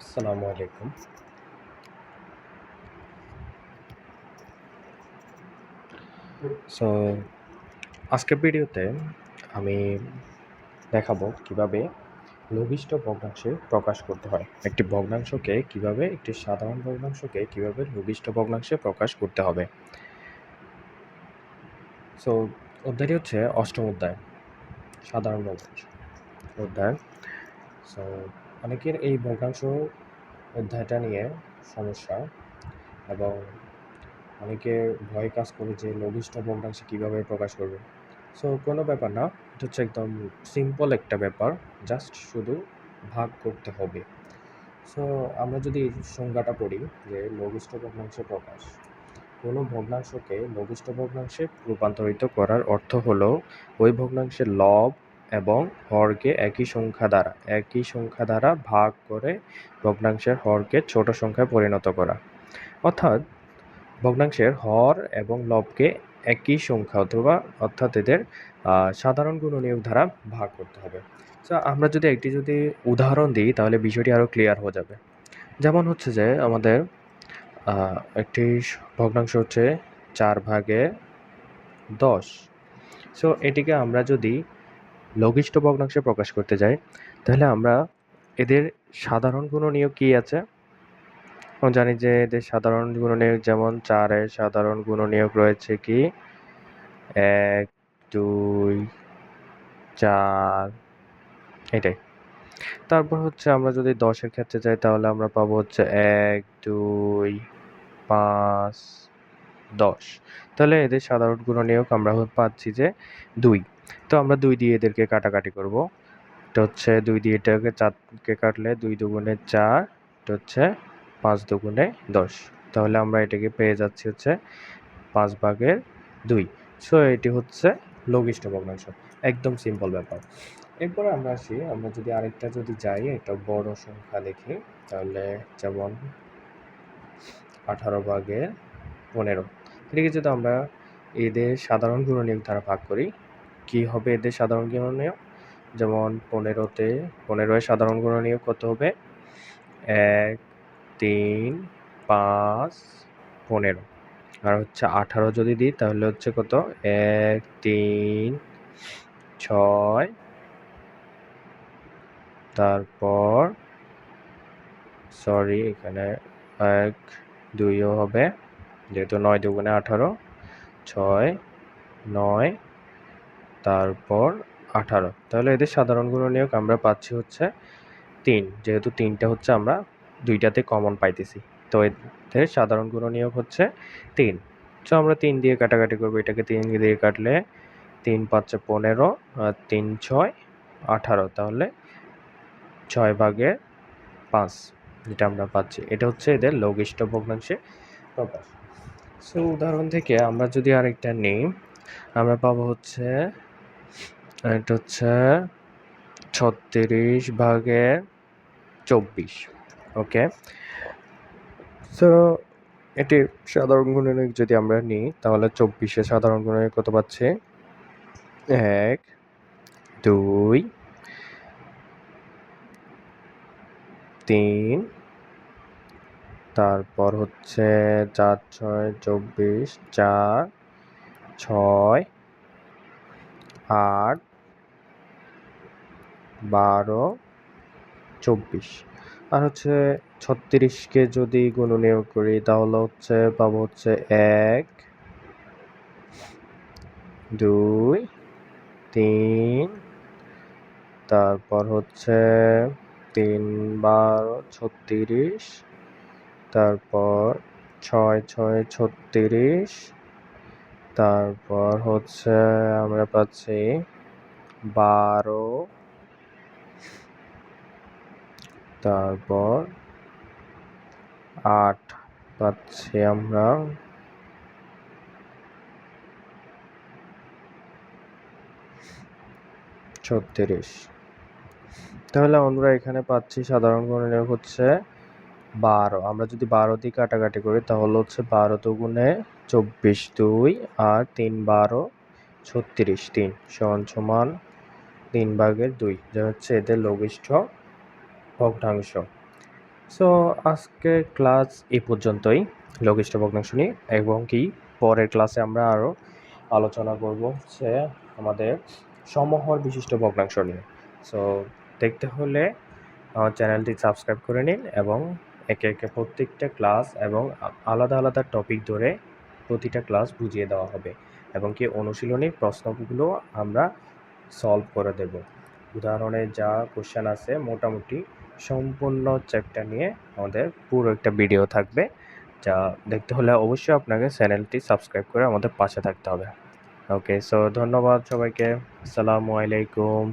আসসালামু আলাইকুম। সো আজকের ভিডিওতে আমি দেখাবো কীভাবে লঘিষ্ঠ ভগ্নাংশে প্রকাশ করতে হয়। একটি ভগ্নাংশকে কীভাবে, একটি সাধারণ ভগ্নাংশকে কীভাবে লঘিষ্ঠ ভগ্নাংশে প্রকাশ করতে হবে। সো অধ্যায়টি হচ্ছে অষ্টম অধ্যায়, সাধারণ ভগ্নাংশ। অধ্যায় সো অনেকের এই ভগ্নাংশ অধ্যায়টা নিয়ে সমস্যা এবং অনেকে ভয় কাজ করে যে লঘিষ্ঠ ভগ্নাংশে কীভাবে প্রকাশ করবে। সো কোনো ব্যাপার না, এটা হচ্ছে একদম সিম্পল একটা ব্যাপার জাস্ট শুধু ভাগ করতে হবে। সো আমরা যদি সংজ্ঞাটা পড়ি যে লঘিষ্ঠ ভগ্নাংশে প্রকাশ, কোনো ভগ্নাংশকে লঘিষ্ঠ ভগ্নাংশে রূপান্তরিত করার অর্থ হলো ওই ভগ্নাংশের লব এবং হরকে একই সংখ্যা দ্বারা, একই সংখ্যা দ্বারা ভাগ করে ভগ্নাংশের হরকে ছোট সংখ্যায় পরিণত করা। অর্থাৎ ভগ্নাংশের হর এবং লবকে একই সংখ্যা অথবা অর্থাৎ এদের সাধারণ গুণনীয়ক দ্বারা ভাগ করতে হবে। সো আমরা যদি একটি যদি উদাহরণ দিই, তাহলে বিষয়টি আরও ক্লিয়ার হয়ে যাবে। যেমন হচ্ছে যে আমাদের একটি ভগ্নাংশ হচ্ছে চার ভাগে দশ। সো এটিকে আমরা যদি লঘিষ্ঠ ভগ্নাংশে প্রকাশ করতে যাই, তাহলে আমরা এদের সাধারণ গুণনীয়ক কী আছে? আমরা জানি যে এদের সাধারণ গুণনীয়ক যেমন চারের সাধারণ গুণনীয়ক রয়েছে কি? এক, দুই, চার, এটাই। তারপর হচ্ছে আমরা যদি দশের ক্ষেত্রে যাই, তাহলে আমরা পাবো হচ্ছে এক, দুই, পাঁচ, দশ। তাহলে এদের সাধারণ গুণনীয়ক আমরা পাচ্ছি যে দুই। তো আমরা দুই দিয়ে এদেরকে কাটাকাটি করব। এটা হচ্ছে দুই দিয়ে এটাকে চারকে কাটলে দুই দুগুণে চার, এটা হচ্ছে পাঁচ দুগুণে দশ। তাহলে আমরা এটাকে পেয়ে যাচ্ছি হচ্ছে পাঁচ ভাগের দুই। সো এটি হচ্ছে লঘিষ্ঠ ভগ্নাংশ। একদম সিম্পল ব্যাপার। এরপরে আমরা আসি, আমরা যদি আরেকটা যদি যাই, একটা বড় সংখ্যা দেখি, তাহলে যেমন আঠারো ভাগের পনেরো। এটিকে যদি আমরা এদের সাধারণ গুণনীয়ক দ্বারা ভাগ করি কি হবে এদের সাধারণ গুণনীয়ক যেমন পনেরোতে, পনেরোয় সাধারণ গুণনীয়ক কত হবে? এক, তিন, পাঁচ, পনেরো। আর হচ্ছে আঠারো যদি দিই, তাহলে হচ্ছে কত? এক, তিন, ছয়। তারপর সরি এখানে এক, দুইও হবে। যেহেতু নয় দুগুণে আঠারো, ছয়, নয়। তারপর আঠারো। তাহলে এদের সাধারণ গুণনীয়ক আমরা পাচ্ছি হচ্ছে তিন। যেহেতু তিনটা হচ্ছে আমরা দুইটাতে কমন পাইতেছি। তো এদের সাধারণ গুণনীয়ক হচ্ছে তিন। তো আমরা তিন দিয়ে কাটাকাটি করব। এটাকে তিন দিয়ে কাটলে তিন পাঁচে পনেরো, আর তিন ছয় আঠারো। তাহলে ছয় ভাগে পাঁচ যেটা আমরা পাচ্ছি। এটা হচ্ছে এদের লঘিষ্ঠ ভগ্নাংশে প্রকাশ। সো উদাহরণ থেকে আমরা যদি আরেকটা নিই, আমরা পাবো হচ্ছে এটা হচ্ছে ছত্রিশ ভাগের চব্বিশ ওকে সো এটির সাধারণ গুণনীয়ক যদি আমরা নিই, তাহলে চব্বিশে সাধারণ গুণনীয়ক কত পাচ্ছে? এক, দুই, তিন, তারপর হচ্ছে চার, ছয়, চব্বিশ, চার, ছয় আট, বারো, চব্বিশ। আর হচ্ছে ছত্রিশকে যদি গুণনীয় করি, তাহলে হচ্ছে পাবো হচ্ছে এক, দুই, তিন, তারপর হচ্ছে তিন, বারো, ছত্রিশ, তারপর ছয় ছয়, ছত্রিশ তারপর হচ্ছে আমরা পাচ্ছি বারো। তারপর আট পাচ্ছি আমরা। ছত্রিশ। তাহলে আমরা এখানে পাচ্ছি সাধারণ গুণনীয়ক হচ্ছে বারো। আমরা যদি বারো দিয়ে কাটাকাটি করি, তাহলে হচ্ছে বারো দুগুণে চব্বিশ দুই আর তিন বারো ছত্রিশ তিন সমান সমান তিন ভাগের দুই। যা হচ্ছে এদের লঘিষ্ঠ ভগ্নাংশ। সো আজকে ক্লাস এই পর্যন্তই। লঘিষ্ঠ ভগ্নাংশ নিয়ে এবং কি পরের ক্লাসে আমরা আরও আলোচনা করব হচ্ছে আমাদের সমহর বিশিষ্ট ভগ্নাংশ নিয়ে। সো দেখতে হলে আমার চ্যানেলটি সাবস্ক্রাইব করে নিন এবং একে একে প্রত্যেকটা ক্লাস এবং আলাদা আলাদা টপিক ধরে প্রতিটা ক্লাস বুঝিয়ে দেওয়া হবে এবং কি অনুশীলনী প্রশ্নগুলো আমরা সলভ করে দেব। উদাহরণে যা কোশ্চেন আছে মোটামুটি সম্পূর্ণ চ্যাপ্টার নিয়ে আমাদের পুরো একটা ভিডিও থাকবে, যা দেখতে হলে অবশ্যই আপনাকে চ্যানেলটি সাবস্ক্রাইব করে আমাদের পাশে থাকতে হবে। ওকে সো ধন্যবাদ সবাইকে। আসসালামু আলাইকুম।